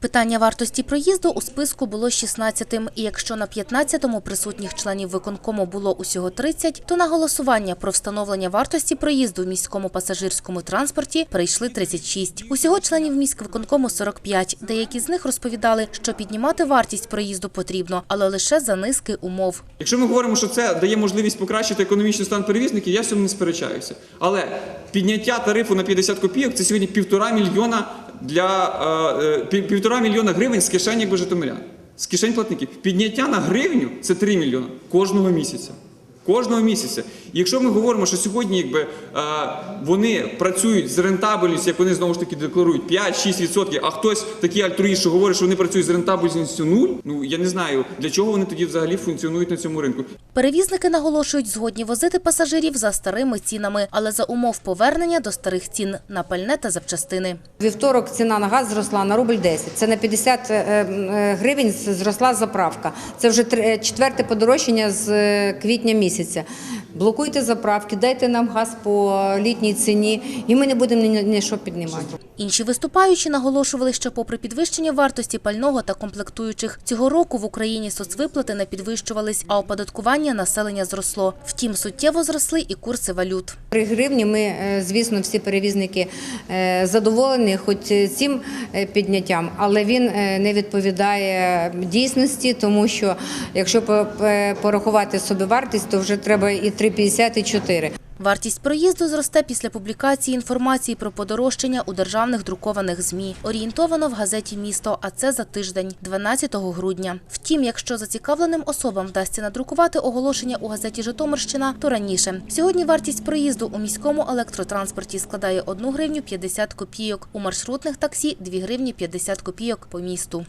Питання вартості проїзду у списку було 16-тим, і якщо на 15-му присутніх членів виконкому було усього 30, то на голосування про встановлення вартості проїзду в міському пасажирському транспорті прийшли 36. Усього членів міськвиконкому 45. Деякі з них розповідали, що піднімати вартість проїзду потрібно, але лише за низки умов. Якщо ми говоримо, що це дає можливість покращити економічний стан перевізників, я в цьому не сперечаюся. Але підняття тарифу на 50 копійок це сьогодні півтора мільйона для е, е, пів- півтора мільйона гривень з кишені житомирян, з кишень платників. Підняття на гривню це 3 мільйони кожного місяця. Кожного місяця. І якщо ми говоримо, що сьогодні якби, вони працюють з рентабельністю, як вони знову ж таки декларують 5-6%, а хтось такий альтруїст, що говорить, що вони працюють з рентабельністю 0, ну я не знаю, для чого вони тоді взагалі функціонують на цьому ринку. Перевізники наголошують, згодні возити пасажирів за старими цінами, але за умов повернення до старих цін на пальне та запчастини. Вівторок ціна на газ зросла на рубль 10. Це на 50 е, е, гривень зросла заправка. Це вже е, четверте подорожчання з квітня місяця місяця блокуйте заправки, дайте нам газ по літній ціні, і ми не будемо нічого піднімати. Інші виступаючі наголошували, що, попри підвищення вартості пального та комплектуючих, цього року в Україні соцвиплати не підвищувались, а оподаткування населення зросло. Втім, суттєво зросли і курси валют. При гривні ми, е, звісно, всі перевізники е, задоволені, хоч цим е, підняттям, але він не відповідає дійсності, тому що якщо порахувати собі вартість, то вже треба і 3 3,54. Вартість проїзду зросте після публікації інформації про подорожчання у державних друкованих змі. Орієнтовано в газеті місто, а це за тиждень, 12 грудня. Втім, якщо зацікавленим особам вдасться надрукувати оголошення у газеті Житомирщина, то раніше сьогодні вартість проїзду у міському електротранспорті складає 1 гривню 50 копійок, у маршрутних таксі 2 гривні 50 копійок по місту.